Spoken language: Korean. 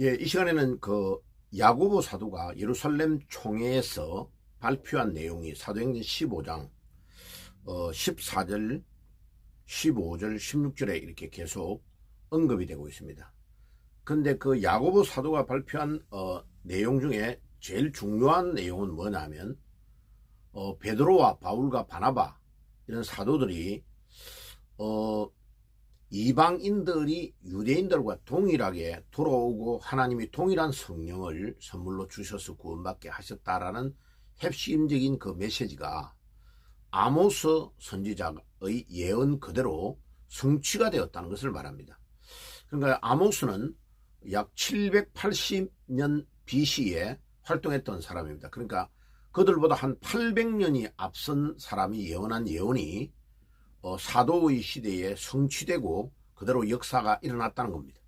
예, 이 시간에는 그 야고보 사도가 예루살렘 총회에서 발표한 내용이 사도행전 15장 어 14절, 15절, 16절에 이렇게 계속 언급이 되고 있습니다. 근데 그 야고보 사도가 발표한 어 내용 중에 제일 중요한 내용은 뭐냐면 어 베드로와 바울과 바나바 이런 사도들이 어 이방인들이 유대인들과 동일하게 돌아오고 하나님이 동일한 성령을 선물로 주셔서 구원받게 하셨다라는 핵심적인 그 메시지가 아모스 선지자의 예언 그대로 성취가 되었다는 것을 말합니다. 그러니까 아모스는 약 780년 BC에 활동했던 사람입니다. 그러니까 그들보다 한 800년이 앞선 사람이 예언한 예언이 어, 사도의 시대에 성취되고 그대로 역사가 일어났다는 겁니다.